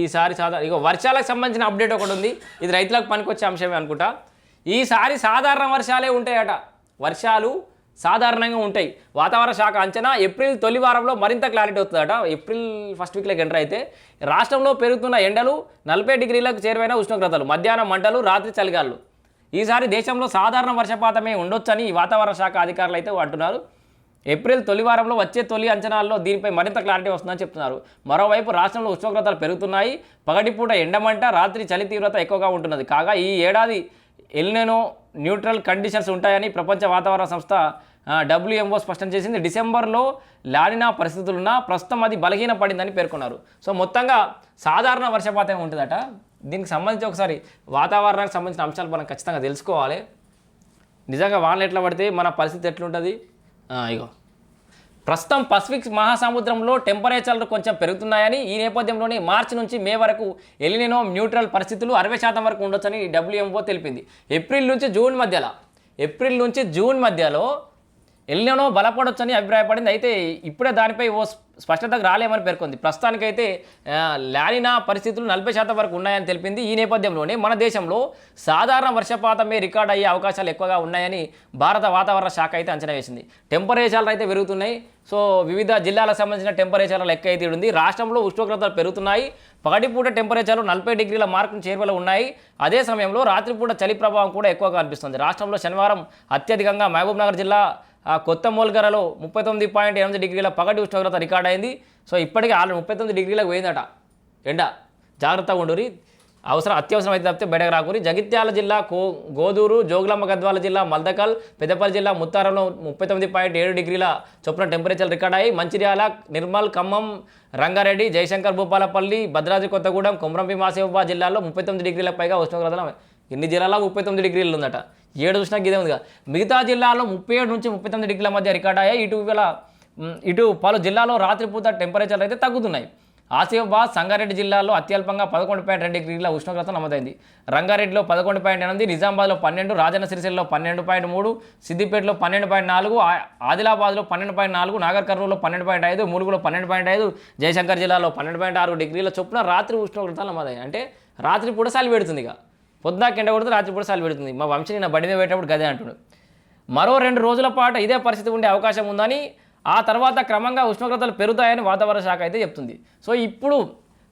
ఈసారి సాధారణ ఇక వర్షాలకు సంబంధించిన అప్డేట్ ఒకటి ఉంది. ఇది రైతులకు పనికొచ్చే అంశమే అనుకుంటా. ఈసారి సాధారణ వర్షాలే ఉంటాయట. వర్షాలు సాధారణంగా ఉంటాయి. వాతావరణ శాఖ అంచనా ఏప్రిల్ తొలి వారంలో మరింత క్లారిటీ వస్తుందట. ఏప్రిల్ ఫస్ట్ వీక్లోకి ఎంటర్ అయితే రాష్ట్రంలో పెరుగుతున్న ఎండలు నలభై డిగ్రీలకు చేరువైన ఉష్ణోగ్రతలు మధ్యాహ్నం మంటలు రాత్రి చలిగాలు ఈసారి దేశంలో సాధారణ వర్షపాతమే ఉండొచ్చని ఈ వాతావరణ శాఖ అధికారులు అయితే అంటున్నారు. ఏప్రిల్ తొలి వారంలో వచ్చే తొలి అంచనాల్లో దీనిపై మరింత క్లారిటీ వస్తుందని చెప్తున్నారు. మరోవైపు రాష్ట్రంలో ఉష్ణోగ్రతలు పెరుగుతున్నాయి. పగటిపూట ఎండమంట రాత్రి చలి తీవ్రత ఎక్కువగా ఉంటున్నది. కాగా ఈ ఏడాది ఎల్నెనో న్యూట్రల్ కండిషన్స్ ఉంటాయని ప్రపంచ వాతావరణ సంస్థ డబ్ల్యూఎంఓ స్పష్టం చేసింది. డిసెంబర్లో లాడినా పరిస్థితులున్నా ప్రస్తుతం అది బలహీన పడిందని పేర్కొన్నారు. సో మొత్తంగా సాధారణ వర్షపాతం ఉంటుందట. దీనికి సంబంధించి ఒకసారి వాతావరణానికి సంబంధించిన అంశాలు మనం ఖచ్చితంగా తెలుసుకోవాలి. నిజంగా వానలు ఎట్లా పడితే మన పరిస్థితి ఎట్లుంటుంది? ఇగో. ప్రస్తుతం పసిఫిక్ మహాసముద్రంలో టెంపరేచర్లు కొంచెం పెరుగుతున్నాయని ఈ నేపథ్యంలోనే మార్చి నుంచి మే వరకు ఎలినినో న్యూట్రల్ పరిస్థితులు అరవై శాతం వరకు ఉండొచ్చని డబ్ల్యూఎంఓ తెలిపింది. ఏప్రిల్ నుంచి జూన్ మధ్యలో ఏప్రిల్ నుంచి జూన్ మధ్యలో ఎల్లినో బలపడొచ్చని అభిప్రాయపడింది. అయితే ఇప్పుడే దానిపై ఓ స్పష్టతకు రాలేమని పేర్కొంది. ప్రస్తుతానికైతే ఆ, లానినా పరిస్థితులు నలభై శాతం వరకు ఉన్నాయని తెలిపింది ఈ నేపథ్యంలోనే మన దేశంలో సాధారణ వర్షపాతమే రికార్డ్ అయ్యే అవకాశాలు ఎక్కువగా ఉన్నాయని భారత వాతావరణ శాఖ అయితే అంచనా వేసింది. టెంపరేచర్లు అయితే పెరుగుతున్నాయి. సో వివిధ జిల్లాలకు సంబంధించిన టెంపరేచర్ల లెక్క అయితే ఉంది. రాష్ట్రంలో ఉష్ణోగ్రతలు పెరుగుతున్నాయి. పగటిపూట టెంపరేచర్లు నలభై డిగ్రీల మార్కును చేరువలో ఉన్నాయి. అదే సమయంలో రాత్రిపూట చలి ప్రభావం కూడా ఎక్కువగా కనిపిస్తుంది. రాష్ట్రంలో శనివారం అత్యధికంగా మహబూబ్నగర్ జిల్లా ఆ, కొత్త మూలకరలో ముప్పై తొమ్మిది పాయింట్ ఎనిమిది డిగ్రీల పగటి ఉష్ణోగ్రత రికార్డ్ అయింది. సో ఇప్పటికే ఆల్రెడీ ముప్పై తొమ్మిది డిగ్రీలకు పోయిందట. ఎండ. జాగ్రత్తగా ఉండురి అవసరం అత్యవసరం అయితే తప్పితే బయటకు రాకూరి జగిత్యాల జిల్లా కో గోదూరు జోగులాంబ గద్వాల జిల్లా మల్దకల్ పెద్దపల్లి జిల్లా ముత్తారంలో ముప్పై తొమ్మిది పాయింట్ ఏడు డిగ్రీల చొప్పున టెంపరేచర్ రికార్డ్ అయ్యి మంచిర్యాల నిర్మల్ ఖమ్మం రంగారెడ్డి జయశంకర్ భూపాలపల్లి భద్రాద్రి కొత్తగూడెం కుమ్రంపి మాసేబాబా జిల్లాలో ముప్పై తొమ్మిది డిగ్రీల పైగా ఉష్ణోగ్రతలు ఎన్ని జిల్లాలో ముప్పై తొమ్మిది డిగ్రీలు ఉందట? ఏడు చూసినా ఇదే ఉందిగా. మిగతా జిల్లాల్లో ముప్పై ఏడు నుంచి ముప్పై తొమ్మిది డిగ్రీల మధ్య రికార్డ్ అయ్యాయి. ఇటీవల ఇటు పలు జిల్లాలో రాత్రిపూట టెంపరేచర్లు అయితే తగ్గుతున్నాయి. ఆసిఫాబాద్ సంగారెడ్డి జిల్లాలో అత్యల్పంగా పదకొండు పాయింట్ రెండు డిగ్రీల ఉష్ణోగ్రత నమోదైంది. రంగారెడ్డిలో పదకొండు పాయింట్ ఎనిమిది నిజామాబాద్లో పన్నెండు రాజన్న సిరిసిల్లో పన్నెండు పాయింట్ మూడు సిద్దిపేటలో పన్నెండు పాయింట్ నాలుగు ఆదిలాబాద్లో పన్నెండు పాయింట్ నాలుగు నాగర్ కర్నూలులో పన్నెండు పాయింట్ ఐదు ములుగులో పన్నెండు పాయింట్ ఐదు జయశంకర్ జిల్లాలో పన్నెండు పాయింట్ ఆరు డిగ్రీల చొప్పున రాత్రి ఉష్ణోగ్రతలు నమోదయ్యాయి. అంటే రాత్రి పూట చలి పెడుతుంది ఇక పొద్దునాక ఎండ కొడితే రాత్రి పూట చలి పెడుతుంది. మా వంశీ నా బండి మీద పెట్టేటప్పుడు గదే అంటున్నాడు మరో రెండు రోజుల పాటు ఇదే పరిస్థితి ఉండే అవకాశం ఉందని ఆ తర్వాత క్రమంగా ఉష్ణోగ్రతలు పెరుగుతాయని వాతావరణ శాఖ అయితే చెప్తుంది. సో ఇప్పుడు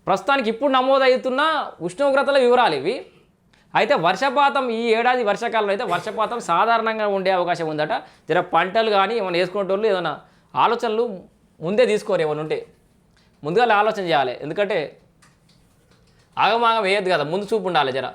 ప్రస్తుతానికి ఇప్పుడు నమోదవుతున్న ఉష్ణోగ్రతల వివరాలు ఇవి. అయితే వర్షపాతం ఈ ఏడాది వర్షాకాలంలో అయితే వర్షపాతం సాధారణంగా ఉండే అవకాశం ఉందట. జర పంటలు కానీ ఏమైనా వేసుకునేటోళ్ళు ఏదైనా ఆలోచనలు ముందే తీసుకోరు ఏమైనా ఉంటే. ముందుగా ఆలోచన చేయాలి. ఎందుకంటే ఆగమాగం వేయద్దు కదా ముందు చూపు ఉండాలి జర.